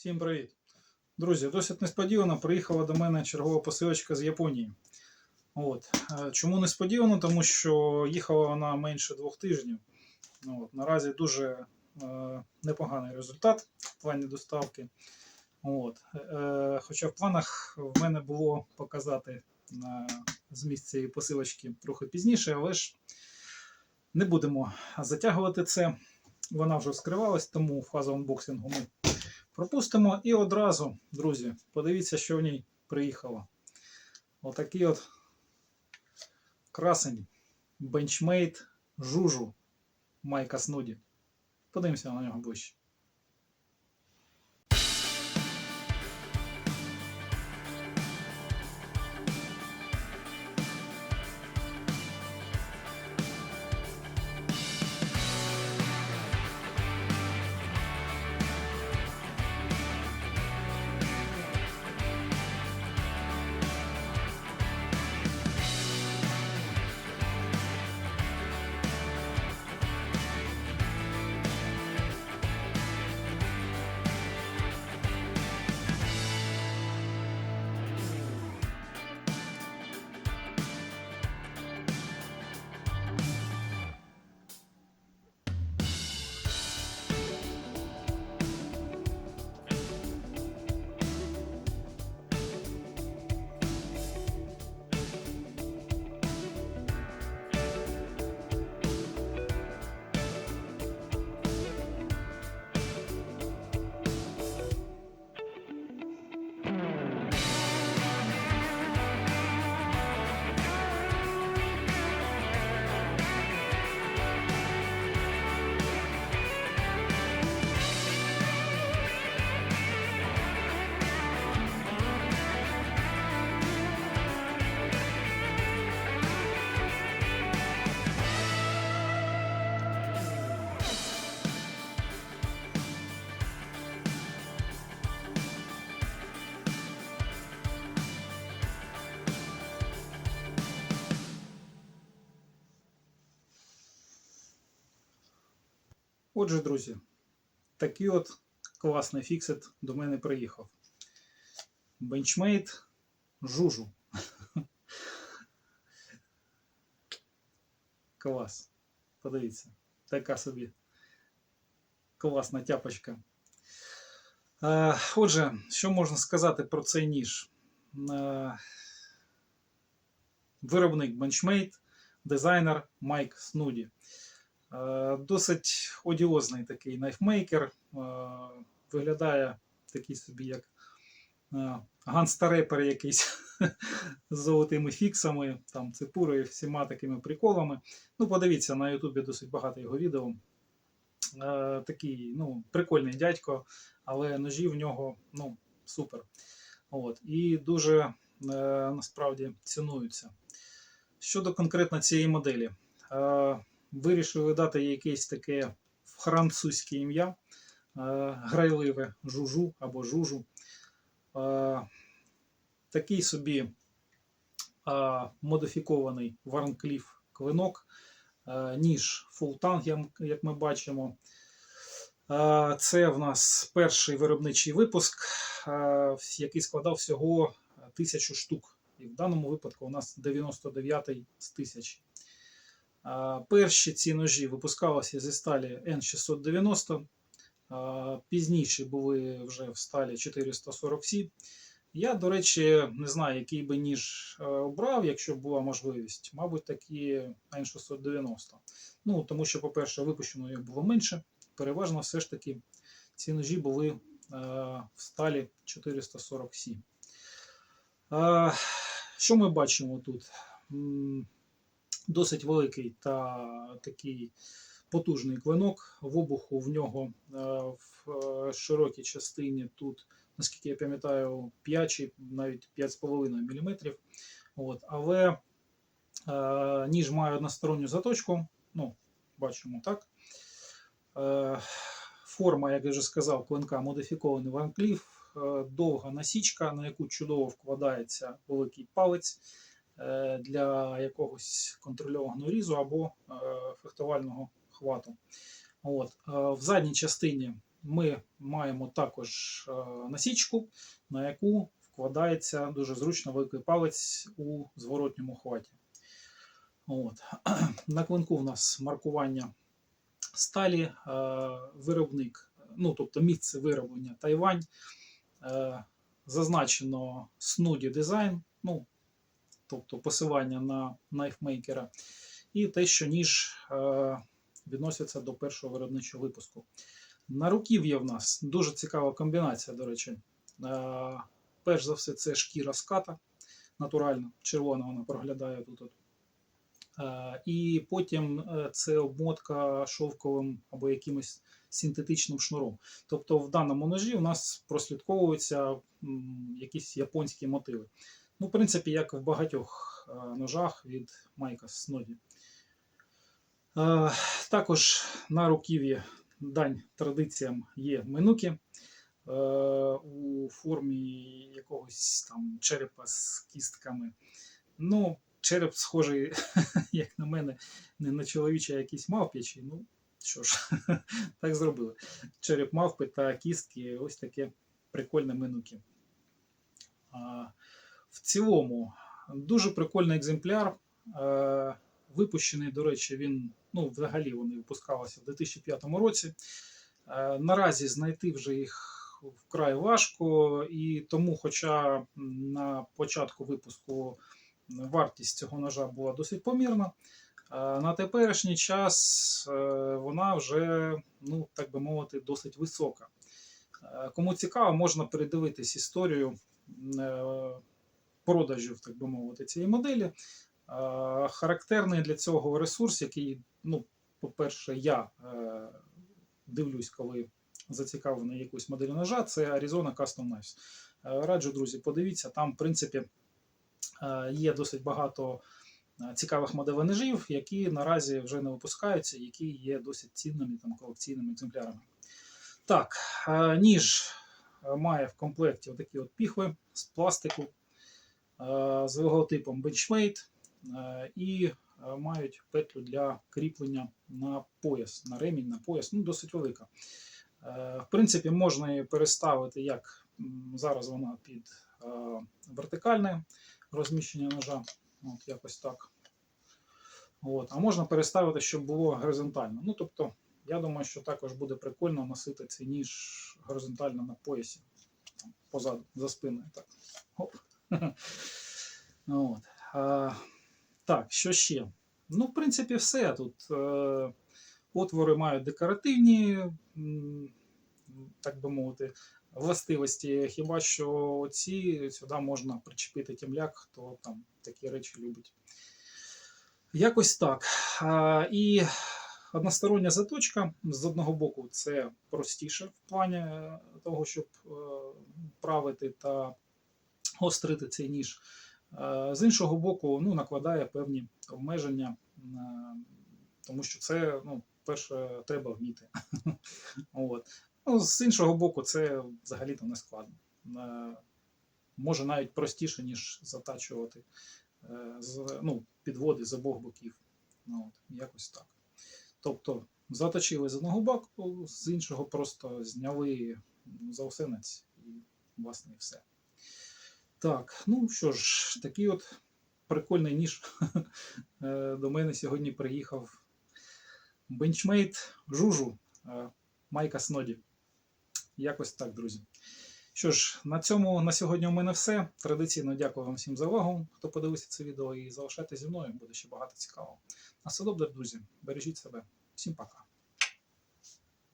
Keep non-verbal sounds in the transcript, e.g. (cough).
Всім привіт! Друзі, досить несподівано приїхала до мене чергова посилочка з Японії. От. Е, Чому несподівано? Тому що їхала вона менше двох тижнів. От. Наразі дуже е, непоганий результат в плані доставки. От. Е, Хоча в планах в мене було показати на зміст цієї посилочки трохи пізніше, але ж не будемо затягувати це. Вона вже вскривалась, тому фазу анбоксингу ми пропустимо. І одразу, друзі, подивіться, що в ній приїхало. Отакий от красень бенчмейт жужу Майка Снуді. Подивимося на нього ближче. Отже, друзі, такий от класний фіксит до мене приїхав. Бенчмейт жужу. Клас. Подивіться, така собі класна тяпочка. Е, Отже, що можна сказати про цей ніж? Е, Виробник Benchmade, дизайнер Майк Снуді. Е, Досить одіозний такий найфмейкер. Е, Виглядає такий собі, як е, ганстарепер якийсь (laughs) з золотими фіксами, там цепурою, всіма такими приколами. Ну, подивіться, на Ютубі досить багато його відео. Такий ну, прикольний дядько, але ножі в нього ну, супер. От. І дуже насправді цінуються. Щодо конкретно цієї моделі. Вирішили дати якесь таке французьке ім'я, е, грайливе жужу або жужу. Е, Такий собі е, модифікований Варнкліф клинок, ніж фултанг, як- ми бачимо. Це в нас перший виробничий випуск, який складав всього тисячу штук. І в даному випадку у нас 99 з тисячі. Перші ці ножі випускалися зі сталі N690, пізніше були вже в сталі 440C. Я, до речі, не знаю, який би ніж е, обрав, якщо б була можливість. Мабуть, такі N690. Ну, тому що, по-перше, випущено їх було менше. Переважно все ж таки ці ножі були е, в сталі 440C. Е, Що ми бачимо тут? Досить великий та такий потужний клинок. В обуху в нього е, в е, широкій частині тут, наскільки я пам'ятаю, 5 чи навіть 5,5 мм. От, але е, ніж має односторонню заточку. Ну, бачимо так. Форма, як я вже сказав, клинка модифікований ванкліф, е, довга насічка, на яку чудово вкладається великий палець для якогось контрольованого різу або е, фехтувального хвату. От. е, В задній частині ми маємо також е, насічку, на яку вкладається дуже зручно великий палець у зворотньому хваті. От. (clears throat) На клинку в нас маркування сталі, е, виробник, ну тобто місце вироблення Тайвань. Е, Зазначено Snudi Design, ну, тобто посилання на найфмейкера, і те, що ніж е, відноситься до першого виробничого випуску. На руків'я в нас дуже цікава комбінація, до речі. Е, перш за все, це шкіра ската, натуральна, червона вона проглядає тут. Е, і потім це обмотка шовковим або якимось синтетичним шнуром. Тобто в даному ножі у нас прослідковуються якісь японські мотиви. Ну, в принципі, як в багатьох е, ножах від Майка Сноді. Е, також на руків'ї дань традиціям є минуки е, у формі якогось там черепа з кістками. Ну, череп схожий, (laughs) як на мене, не на чоловічий, а якийсь мавп'ячий. Ну, що ж, (laughs) так зробили. Череп мавпи та кістки ось таке прикольне минуки. В цілому, дуже прикольний екземпляр. Е, Випущений, до речі, він, ну, взагалі вони випускалися в 2005 році. Е, Наразі знайти вже їх вкрай важко, і тому, хоча на початку випуску вартість цього ножа була досить помірна, е, на теперішній час вона вже, ну, так би мовити, досить висока. Кому цікаво, можна передивитись історію продажів, так би мовити, цієї моделі. Е, Характерний для цього ресурс, який, ну, по-перше, я е, дивлюсь, коли зацікавлений якусь модель ножа, це Arizona Custom Knives. Е, Раджу, друзі, подивіться, там, в принципі, є досить багато цікавих моделей ножів, які наразі вже не випускаються, які є досить цінними там, колекційними екземплярами. Так, ніж має в комплекті отакі от піхви з пластику з логотипом Benchmade е, і е, мають петлю для кріплення на пояс, на ремінь, на пояс, ну досить велика. Е, В принципі, можна її переставити, як зараз вона під е, вертикальне розміщення ножа, от якось так. От. А можна переставити, щоб було горизонтально. Ну, тобто, я думаю, що також буде прикольно носити цей ніж горизонтально на поясі, позаду, за спиною. Так. Оп. (laughs) От. А, так, що ще? Ну, в принципі, все. Тут е, отвори мають декоративні, так би мовити, властивості. Хіба що ці сюди можна причепити тімляк, хто там такі речі любить. Якось так. А, і одностороння заточка з одного боку це простіше в плані того, щоб е, правити та гострити цей ніж. Е, З іншого боку, ну, накладає певні обмеження, е, тому що це, ну, перше, треба вміти. (laughs) От. Ну, з іншого боку, це взагалі-то не складно. Е, Може навіть простіше, ніж затачувати з, ну, підводи з обох боків. Ну, от, якось так. Тобто заточили з одного боку, з іншого просто зняли заусенець і, власне, і все. Так, ну що ж, такий от прикольний ніж (laughs) Е, до мене сьогодні приїхав бенчмейт Жужу е, Майка Сноді. Якось так, друзі. Що ж, на цьому на сьогодні у мене все. Традиційно дякую вам всім за увагу, хто подивився це відео і залишайтеся зі мною, буде ще багато цікавого. На все добре, друзі. Бережіть себе. Всім пока.